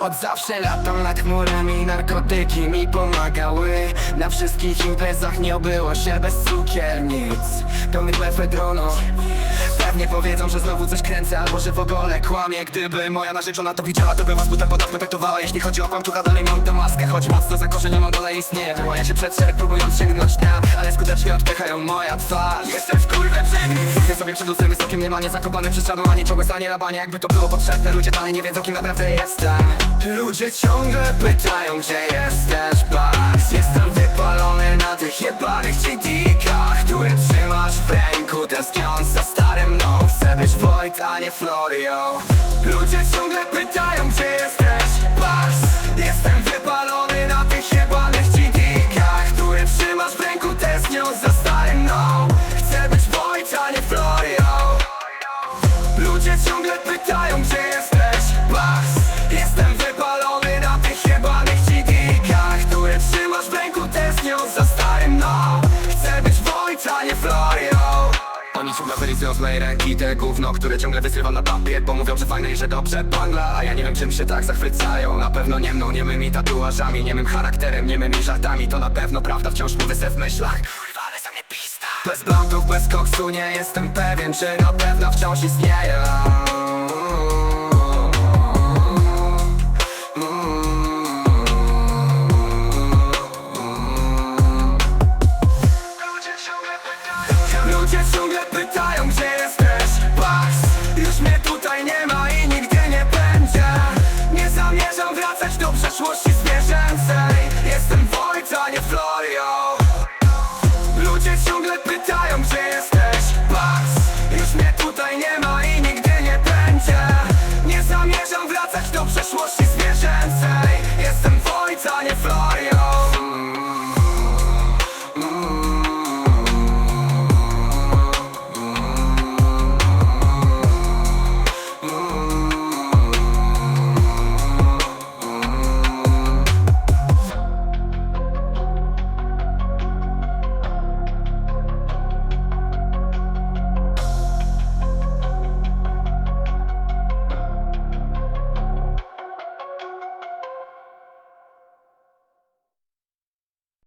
Od zawsze latam nad chmurami Narkotyki mi pomagały. Na wszystkich imprezach nie obyło się bez cukiernic Pełnych mefedronu Pewnie powiedzą, że znowu coś kręcę Albo że w ogóle kłamie. Gdyby moja narzeczona to widziała To by was butem podatku petowała Jeśli chodzi o kłamczucha dalej mam tę maskę. Choć mocno zakorzenioną dole istnieje. Boję się przed szereg próbując sięgnąć dna Ale skutecznie odpychają moja twarz. Jestem w kurwę przebieg Widzę sobie przed lustrem wysokim niemal zakopany przez ścianą Ani czołgę stanie na banie jakby to było potrzebne. Ludzie dalej nie wiedzą kim naprawdę jestem. Ludzie ciągle pytają gdzie jesteś Bas Jestem wypalony na tych jebanych CD-kach Które trzymasz w ręku Tęskniąc za starym mną Chcę być Wojt, a nie Florio. Ludzie ciągle tęskniąc za starym no. Chcę być Wojt, a nie Florio. Oni ciągle wylizują z mojej ręki te gówno Które ciągle wyzrywam na papier Bo mówią, że fajne i że dobrze bangla. A ja nie wiem czym się tak zachwycają. Na pewno nie mną, nie mymi tatuażami Nie mym charakterem, nie mymi żartami. To na pewno prawda, wciąż mówię se w myślach. Bez blondów, bez koksu nie jestem pewien Czy na pewno wciąż istnieje ciągle pytają, gdzie jesteś. Pax, już mnie tutaj nie ma i nigdy nie będzie. Nie zamierzam wracać do przeszłości zwierzęcej. Jestem Wojt, a nie Florio